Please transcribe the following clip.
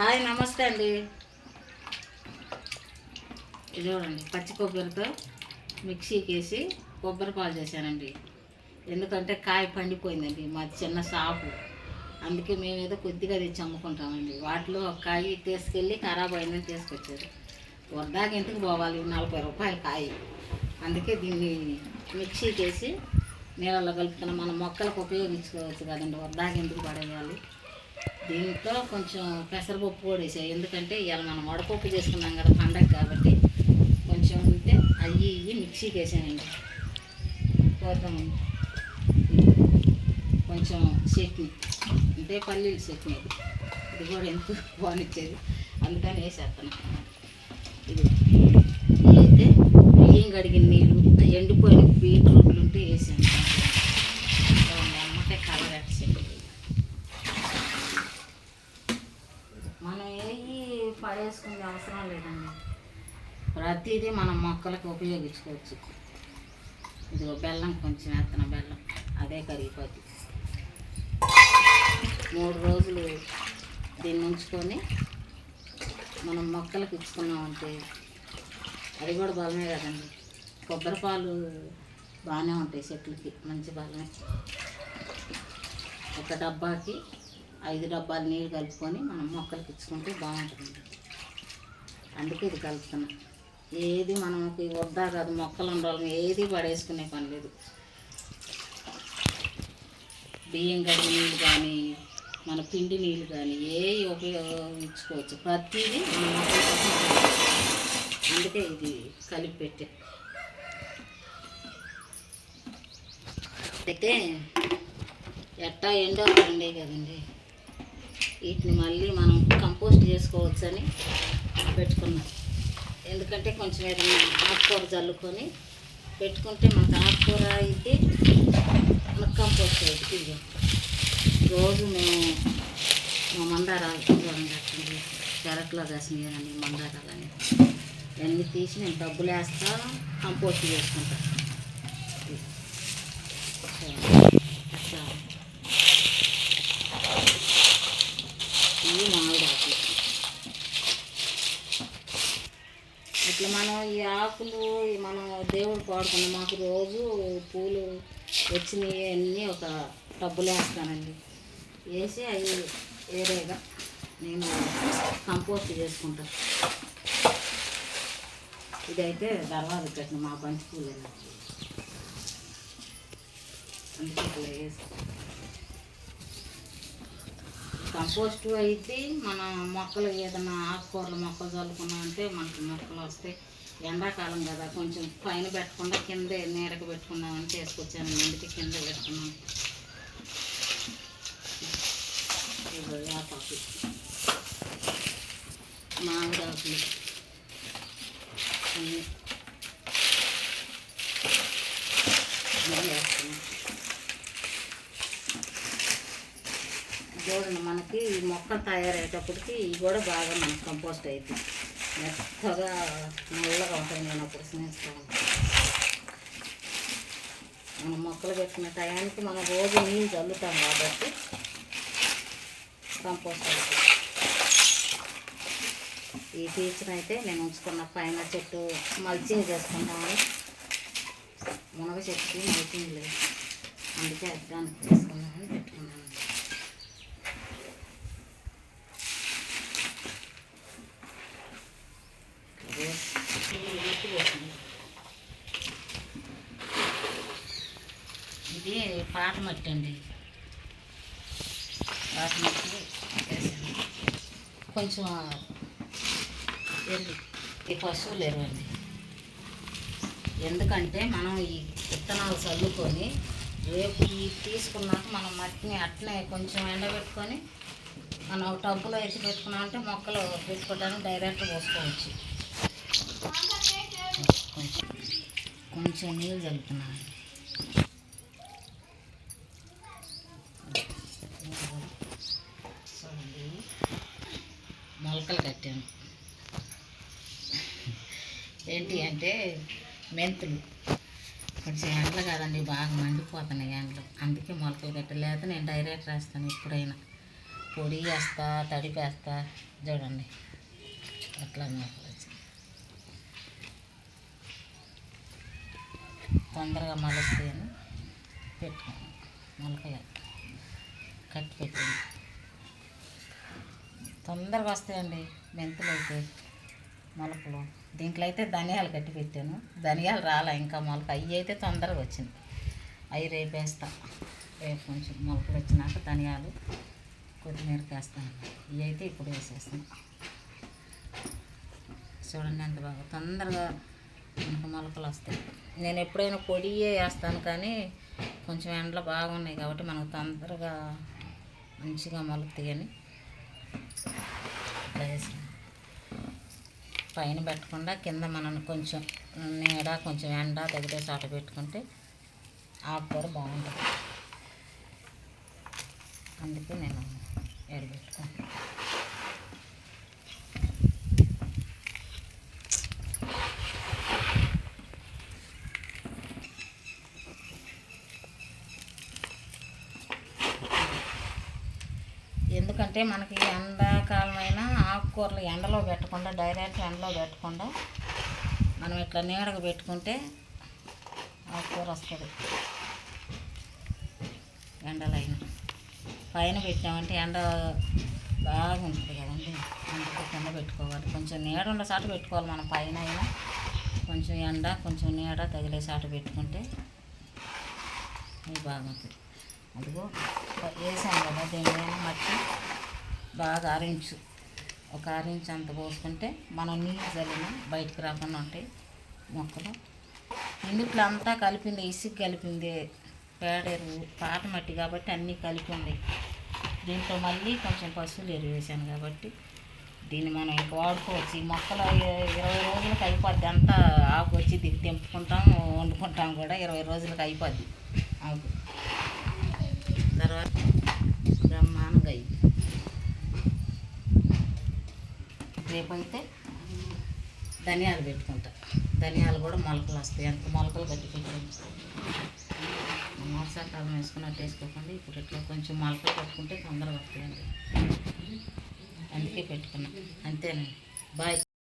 Hi నమస్తే అండి. ఇది చూడండి పచ్చి కొబ్బరితో మిక్సీకి వేసి కొబ్బరి పాలు చేశానండి. ఎందుకంటే కాయ పండిపోయిందండి మా చిన్న షాపు. అందుకే మేము ఏదో కొద్దిగా తెచ్చి అమ్ముకుంటామండి వాటిలో ఒక కాయ తీసుకెళ్ళి ఖరాబ్ అయిందని తీసుకొచ్చారు. వరదాకి ఎందుకు పోవాలి? నలభై రూపాయల కాయ. అందుకే దీన్ని మిక్సీకి వేసి నీళ్ళలో కలుపుకున్న. మన మొక్కలకు ఉపయోగించుకోవచ్చు కదండి వరదాకి ఎందుకు పడేయాలి? దీంట్లో కొంచెం పెసరపప్పు కూడా వేసాయి. ఎందుకంటే ఇవాళ మనం వడపప్పు చేసుకున్నాం కదా పండగ కాబట్టి కొంచెం ఉంటే అవి ఇవి మిక్సీకి వేసానండి. పోతాం కొంచెం చట్నీ. అంటే పల్లీల చట్నీ ఇది ఇది కూడా ఎంత బాగునిచ్చేది అందుకని వేసేస్తాను ఇది. అయితే బియ్యం కడిగిన నీళ్ళు ఎండిపోయిన బీట్రూట్లు ఉంటే వేసాను పడేసుకునే అవసరం లేదండి. ప్రతిదీ మనం మొక్కలకు ఉపయోగించుకోవచ్చు. ఇదిగో బెల్లం కొంచెం వేస్తున్న బెల్లం అదే కరిగిపోతుంది మూడు రోజులు దీన్ని ఉంచుకొని మనం మొక్కలకు ఇచ్చుకున్నామంటే అది కూడా బలమే కదండి. కొబ్బరి పాలు బాగానే ఉంటాయి చెట్లకి మంచి బలమే. ఒక డబ్బాకి ఐదు డబ్బాలు నీళ్ళు కలుపుకొని మనం మొక్కలకి ఇచ్చుకుంటే బాగుంటుంది అందుకే ఇది కలుపుతున్నా. ఏది మనకి వద్దా కాదు మొక్కలు ఉండాలి ఏది పడేసుకునే పని లేదు. బియ్యం గడి నీళ్ళు కానీ మన పిండి నీళ్ళు కానీ ఏవి ఉపయోగించుకోవచ్చు. ప్రతిదీ అందుకే ఇది కలిపి పెట్టే. అయితే ఎట్టా ఎండో ఉండే కదండి. వీటిని మళ్ళీ మనం కంపోస్ట్ చేసుకోవచ్చని పెట్టుకున్నాం. ఎందుకంటే కొంచెం ఏదైనా ఆకుకూర చల్లుకొని పెట్టుకుంటే మనకు ఆకుకూర అయితే మనకు కంపోస్ట్ అవుతుంది ఇదిగో. రోజు మేము మా మందారాలు చూడండి అట్టుంది పెరట్లో కాసినాయి ఇవన్నీ తీసి నేను డబ్బులు వేస్తా కంపోస్ట్ చేసుకుంటాను అట్లా ఇవి మామిడి ఆకులు ఇట్లా మనం ఈ ఆకులు మనం దేవుడు పాడుకున్న. మాకు రోజు పూలు వచ్చినాయి అన్నీ ఒక టబ్బులు వేస్తానండి. వేసి అవి వేరేగా నేను కంపోస్ట్ చేసుకుంటాను ఇదైతే దర్వాజ పెట్టిన మా బంతి పూలు అందుకే ఇట్లా వేసి. కంపోస్ట్ అయితే మన మొక్కలు ఏదైనా ఆకుకూరలు మొక్కలు చల్లుకున్నా అంటే మనకి మొక్కలు వస్తాయి. ఎండాకాలం కదా కొంచెం పైన పెట్టకుండా కింద నీడకు పెట్టుకున్నామని చేసుకొచ్చాను ఇంటికి కింద పెట్టుకున్నాం వేపాకు మామిడాకులు. అన్నీ. వేస్తున్నాం చూడండి మనకి ఈ మొక్క తయారయ్యేటప్పటికి ఇవి కూడా బాగా మనకు కంపోస్ట్ అవుతుంది మెత్తగా నల్లగా ఉంటాయి నేను అప్పుడు స్నేహిస్తూ మనం మొక్కలు పెట్టిన టయానికి మనం రోజు నీళ్ళు చల్లుతాం కాబట్టి కంపోస్ట్ అవుతుంది. ఈ పీచును అయితే నేను ఉంచుకున్న పైన చెట్టు మల్చింగ్ చేసుకుంటామని. మునగ చెట్టుకి మల్చింగ్ లేదు. అందుకే అర్థానికి చేసుకున్నాను పాట ఇది మట్టి అండి మట్టి వేసాను. కొంచెం ఎరువు. ఈ పశువులు ఎరువండి. ఎందుకంటే మనం ఈ విత్తనాలు చల్లుకొని రేపు ఈ తీసుకున్నాక మనం మట్టిని అట్నే కొంచెం ఎండబెట్టుకొని మనం టబ్బులో టబ్బులో పెట్టుకున్నాం పెట్టుకున్నామంటే మొక్కలు పెట్టుకోవడానికి డైరెక్ట్ పోసుకోవచ్చు. కొంచెం కొంచెం నీళ్ళు చల్లుతున్నాను చూడండి మొలకలు కట్టాను. ఏంటి అంటే మెంతులు. కొంచెం ఎండలు కాదండి బాగా మండిపోతున్నాయి ఎండలు. అందుకే మొలకలు కట్టలేదు. నేను డైరెక్ట్ రాస్తాను ఎప్పుడైనా. పొడి వేస్తా తడిపేస్తా చూడండి. అట్లా మొలకలు తొందరగా మలుస్తాయని పెట్టుకున్నాను మొలకలే కట్టి పెట్టాను తొందరగా వస్తాయండి మెంతులు అయితే మొలకలు. దీంట్లో అయితే ధనియాలు కట్టి పెట్టాను. ధనియాలు రాలే ఇంకా మొలక. అవి అయితే తొందరగా వచ్చింది. అవి రేపు వేస్తా. రేపు కొంచెం మొలకలు వచ్చినాక ధనియాలు కొత్తిమీర వేస్తాను. ఇవి అయితే ఇప్పుడు వేసేస్తాను. చూడండి ఎంత బాగా తొందరగా మనకు మొలకలు వస్తాయి. నేను ఎప్పుడైనా పొడియే వేస్తాను కానీ కొంచెం ఎండలు బాగున్నాయి కాబట్టి మనకు తొందరగా మంచిగా మొలుతాయి పైన పెట్టకుండా కింద మనం కొంచెం నీడ కొంచెం ఎండ తగిలే చోట పెట్టుకుంటే ఆకుకూర బాగుంటుంది. అందుకే నేను ఎడబెట్టుకుంటాను ఎందుకంటే మనకి ఎండాకాలమైనా ఆకుకూరలు ఎండలో పెట్టకుండా డైరెక్ట్ ఎండలో పెట్టకుండా మనం ఇట్లా నీడకు పెట్టుకుంటే ఆకుకూర వస్తుంది. ఎండలైన. పైన పెట్టామంటే ఎండ బాగా ఉంటుంది కదండి. అందుకే కింద పెట్టుకోవాలి. కొంచెం నీడ ఉండే చాట పెట్టుకోవాలి మనం పైన అయినా. కొంచెం ఎండ కొంచెం నీడ తగిలే చాట పెట్టుకుంటే ఇది బాగుంటుంది. అదిగో వేసాను కదా దీని మట్టి. బాగా ఆరెంజ్ ఒక ఆరెంజ్ అంత పోసుకుంటే మనం నీళ్ళు చల్లిన బయటకు రాకుండా ఉంటాయి మొక్కలు. ఇందుట్లో అంతా కలిపింది ఇసుక కలిపింది పేడ ఎరువు పాత మట్టి కాబట్టి అన్నీ కలిపి ఉన్నాయి దీంట్లో మళ్ళీ కొంచెం పశువులు ఎరువు వేసాను కాబట్టి దీన్ని మనం ఇంకా వాడుకోవచ్చు. ఈ మొక్కలు ఇరవై రోజులకు అయిపోద్ది. అంతా ఆకు వచ్చి దిగి తెంపుకుంటాం వండుకుంటాం కూడా ఇరవై రోజులకు అయిపోద్ది ఆకు. తర్వాత బ్రహ్మాండంగా అయింది రేపైతే ధనియాలు పెట్టుకుంటా. ధనియాలు కూడా మొలకలు వస్తాయి. ఎంత మొలకలు కట్టి పెట్టాను వర్షాకాలం వేసుకున్నట్టు వేసుకోకుండా. ఇప్పుడు ఇట్లా కొంచెం మొలకలు కట్టుకుంటే తొందరగా వస్తాయండి. అందుకే పెట్టుకున్నా. అంతేనండి. బాయ్.